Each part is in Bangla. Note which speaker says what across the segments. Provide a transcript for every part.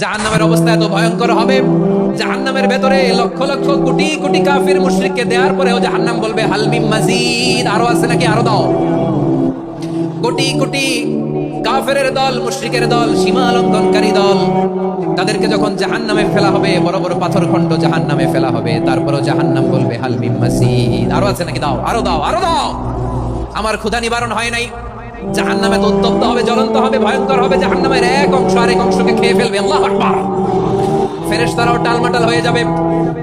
Speaker 1: জাহান্নামের অবস্থা এত ভয়ঙ্কর হবে। জাহান্নামের ভেতরে লক্ষ লক্ষ কোটি কোটি কাফির মুশরিককে দেওয়ার পরেও জাহান্নাম বলবে হালমিম মাজিদ। আরও আছে নাকি? আরও দাও। কোটি কোটি কাফেরের দল, মুশরিকের দল সীমা লঙ্ঘনকারী দল, তাদেরকে যখন জাহান্নামে ফেলা হবে, বড় বড় পাথর খণ্ড জাহান্নামে ফেলা হবে, তারপরও জাহান্নাম বলবে হালমিম মাসিদ আরও আছে নাকি? দাও, আরও দাও আরও দাও। আমার ক্ষুধা নিবারণ হয় নাই। জাহান্নামে তো উত্তপ্ত হবে, জ্বলন্ত হবে, ভয়ঙ্কর হবে, জাহান্নামের এক অংশ আরেক অংশকে খেয়ে ফেলবে। আল্লাহ আকবার। টালমাটাল হয়ে যাবে।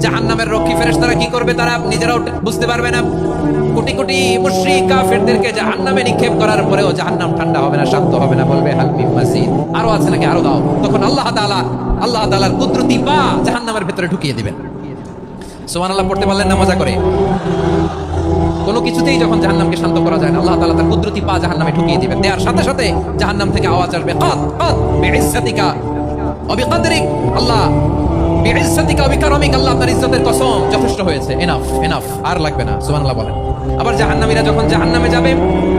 Speaker 1: জাহান্নামের রক্ষী ফেরেশতারা কি করবে তারা নিজেরাও বুঝতে পারবে না। কোটি কোটি কাফেরদেরকে জাহান্নামে নিক্ষেপ করার পরেও জাহান্নাম ঠান্ডা হবে না, শান্ত হবে না, বলবে মাসিদ। আরও আছে নাকি? আরও দাও। তখন আল্লাহ তাআলা, আল্লাহ তাআলার কুদরতি পা জাহান্নামের ভেতরে ঢুকিয়ে দিবেন। সুবহানাল্লাহ, পড়তে পারলেন না, মজা করে। কিছুতেই যখন জাহান্নামকে শান্ত করা যায় না, আল্লাহ তাআলা তার কুদরতি পা জাহান্নামে ঢুকিয়ে দিবেন। দেওয়ার সাথে সাথে জাহান্নাম থেকে আওয়াজ আসবে, কাত কাত, বিইজ্জাতিকা, অবিকাদরিক, আল্লাহ, বিইজ্জাতিকা, অবিকারমিক, আল্লাহ আপনার ইজ্জতের কসম, যথেষ্ট হয়েছে। এনাফ এনাফ আর লাগবে না, সুবহানাল্লাহ বলেন। আবার জাহান্নামীরা যখন জাহান্নামে যাবে,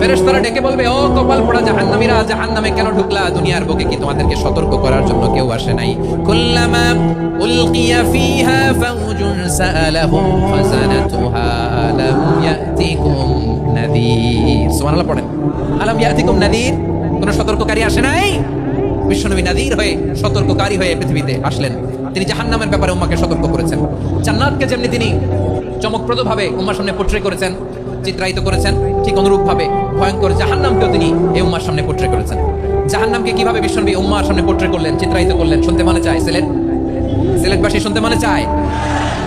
Speaker 1: ফেরেশতারা ডেকে বলবে, ও কপাল পোড়া জাহান্নামীরা, জাহান্নামে কেন ঢুকলা? দুনিয়ার বুকে কি তোমাদেরকে সতর্ক করার জন্য কেউ আসে নাই? কুল্লামা উলকিয়া ফিহা ফাউজুন সাআলাহুম খাজানাতুহা সুবহানাল্লাহ পড়েন আলাম ইয়াতিকুম নাযীর কোন সতর্ককারী আসে নাই? বিশ্বনবী নাদির হয়ে সতর্ককারী হয়ে পৃথিবীতে আসলেন। তিনি জাহান্নামের ব্যাপারে উম্মাকে সতর্ক করেছেন। জান্নাতকে যেমনি তিনি চমকপ্রদভাবে উম্মার সামনে পোট্রে করেছেন, চিত্রায়িত করেছেন, ঠিক অনুরূপভাবে ভয়ঙ্কর জাহান্নামকেও তিনি এই উম্মার সামনে পোট্রে করেছেন। জাহান্নামকে কীভাবে বিশ্বনবী উম্মার সামনে পোট্রে করলেন, চিত্রায়িত করলেন, শুনতে মনে চায়? সিলেট? সিলেটবাসী শুনতে মনে চায়?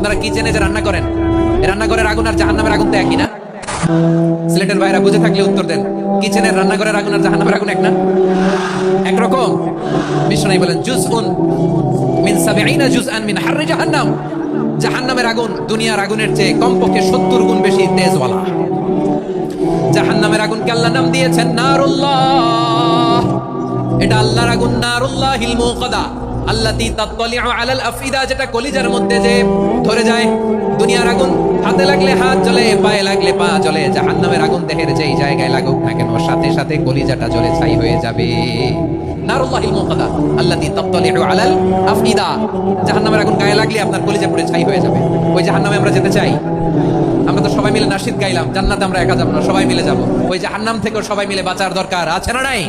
Speaker 1: আপনারা কিচেনে যে রান্না করেন? রান্নাঘরের আগুন আর জাহান্নামের আগুন তো একই না? সিলেটের ভাইরা বুঝে থাকলে উত্তর দেন। কিচেনের রান্নাঘরের আগুন আর জাহান্নামের আগুন এক না? একরকম। বিষ্ণু বলেন জুজ উন মিন সাবিঈনা জুজআন মিন হাররি জাহান্নাম। জাহান্নামের আগুন দুনিয়ার আগুনের চেয়ে কমপক্ষে সত্তর গুণ বেশি তেজওয়ালা। জাহান্নামের আগুনকে আল্লাহ নাম দিয়েছেন নারুল্লাহ। এটা আল্লাহর আগুন, নারুল্লাহিল মুকাদা আলাল আফিদা যেটা মধ্যে যে ধরে যায় দুনিয়ার আগুন। লাগলে লাগলে পা জাহান্নামের আগুন জায়গায় লাগুক সাথে সাথে ছাই হয়ে যাবে। আলাল আফিদা জাহান্নামের আগুন গায়ে লাগলে আপনার কলিজা পুড়ে ছাই হয়ে যাবে। ওই জাহান্নামে আমরা যেতে চাই। সবাই মিলে নাশিদ গাইলাম, জান্নাতে আমরা একা যাব না, সবাই মিলে যাব। ওই জাহান্নাম থেকেও সবাই মিলে বাঁচার দরকার আছে না নাই?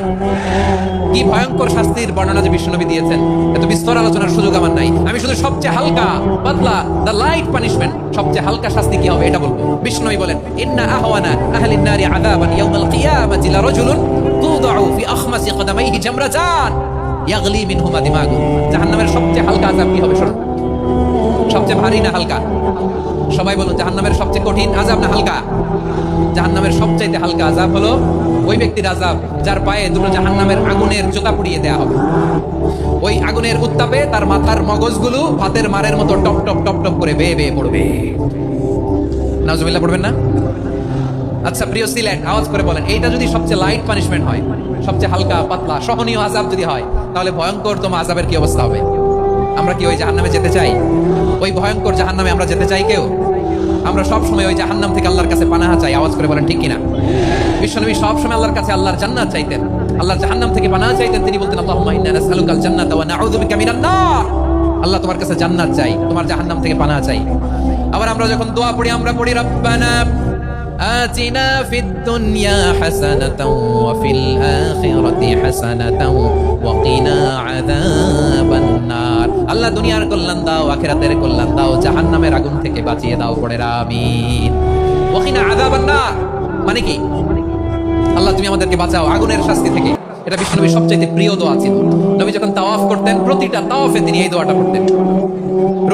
Speaker 1: কি ভয়ঙ্কর শাস্তির বর্ণনা যে বিশ্বনবী দিয়েছেন, এত বিস্তর আলোচনার সুযোগ আমার নাই। আমি শুধু সবচেয়ে হালকা পাতলা দ্য লাইট পানিশমেন্ট সবচেয়ে হালকা শাস্তি কি হবে এটা বলব। বিষ্ণবী বলেন, ইন্না আহওয়ানা আহলিন নারি আযাবান ইয়াউমাল কিয়ামাতি লা রাজুলুন তুদাউ ফি আখমাসি কদামাইহি জামরাতান ইয়াগলি মিনহুমা দিমাগু জাহান্নামের সবচেয়ে হালকা আযাব কি হবে, শুনুন। সবচেয়ে ভারী না হালকা? সবাই বলুন, জাহান্নামের সবচেয়ে কঠিন আযাব না হালকা? জাহান্নামের সবচাইতে হালকা আযাব হলো ওই ব্যক্তির আযাব যার পায়ে দুটো জাহান্নামের আগুনের জোতা পুড়িয়ে দেয়া হবে। ওই আগুনের উত্তাপে তার মাথার মগজগুলো ভাতের মারের মতো টপ টপ টপ টপ করে বেয়ে বেয়ে পড়বে। নাজুবিল্লাহ পড়বেন না? আচ্ছা প্রিয় সিলেট, আওয়াজ করে বলেন, এইটা যদি সবচেয়ে লাইট পানিশমেন্ট হয়, সবচেয়ে হালকা, পাতলা, সহনীয় আজাব যদি হয়, তাহলে ভয়ঙ্কর তোমার আজাবের কি অবস্থা হবে? আমরা কি ওই জাহান্নামে যেতে চাই ওই ভয়ঙ্কর জাহান্নামে আমরা যেতে চাই কেউ আমরা সব সময় ওই জাহান্নাম থেকে আল্লাহর কাছে পানাহা চাই আওয়াজ করে বলেন ঠিক কিনা বিশ্বনবী সব সময় আল্লাহর কাছে আল্লাহর জান্নাত চাইতেন আল্লাহর জাহান্নাম থেকে পানাহা চাইতেন তিনি বলতেন আল্লাহুম্মা ইন্না নাসআলুকাল জান্নাতা ওয়া নাউযু বিকা মিনান নার আল্লাহ তোমার কাছে জান্নাত চাই তোমার জাহান্নাম থেকে পানাহা চাই আবার আমরা যখন দোয়া পড়ি আমরা পড়ি রব্বানা آتنا في الدنيا حسنة وفي الآخرة حسنة وقنا عذاب النار আল্লাহ দুনিয়ার কল্যাণ দাও, আখেরাতের কল্যাণ দাও, জাহান্নামের আগুন থেকে বাঁচিয়ে দাও পড়ে আমিন। নার মানে কি? আল্লাহ, তুমি আমাদেরকে বাঁচাও। আগুনের শাস্তি থেকে। এটা বিশ্বনবীর সবচেয়ে প্রিয় দোয়া ছিল। নবী যখন তাওয়াফ করতেন, প্রতিটা তাওয়াফে তিনি এই দোয়াটা পড়তেন।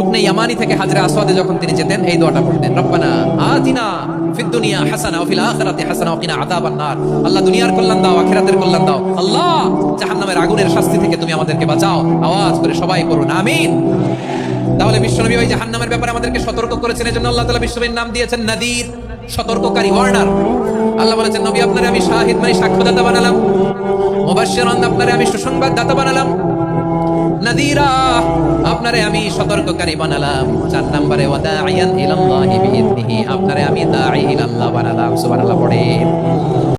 Speaker 1: রুকনে ইয়ামানি থেকে হাজরা আসওয়াদে যখন তিনি যেতেন, এই দোয়াটা পড়তেন, রব্বানা আতিনা ফিদ দুনিয়া হাসানা ওয়া ফিল আখিরাতি হাসানা ওয়া কিনা আযাবান নার। আল্লাহ দুনিয়ার কল্যাণ দাও, আখিরাতের কল্যাণ দাও। আল্লাহ, জাহান্নামের আগুনের শাস্তি থেকে তুমি আমাদেরকে বাঁচাও। আওয়াজ করে সবাই করুন আমিন। তাহলে বিশ্বনবী ওই জাহান্নামের ব্যাপারে আমাদেরকে সতর্ক করেছেন, এজন্য আল্লাহ তাআলা বিশ্বনবীর নাম দিয়েছেন নাদির, সতর্ককারী ওয়ার্নার। আল্লাহ বলেছেন, নবী, আপনারে আমি শাহিদ মানে সাক্ষ্যদাতা বানালাম। মুবাশশিরান, আপনারে আমি সুসংবাদ দাতা বানালাম। নাদিরা আপনারে আমি সতর্ককারী বানালাম। চার নম্বরে আপনারে আমি দাঈ ইলাল্লাহ বানালাম। সুবহানাল্লাহ পড়ে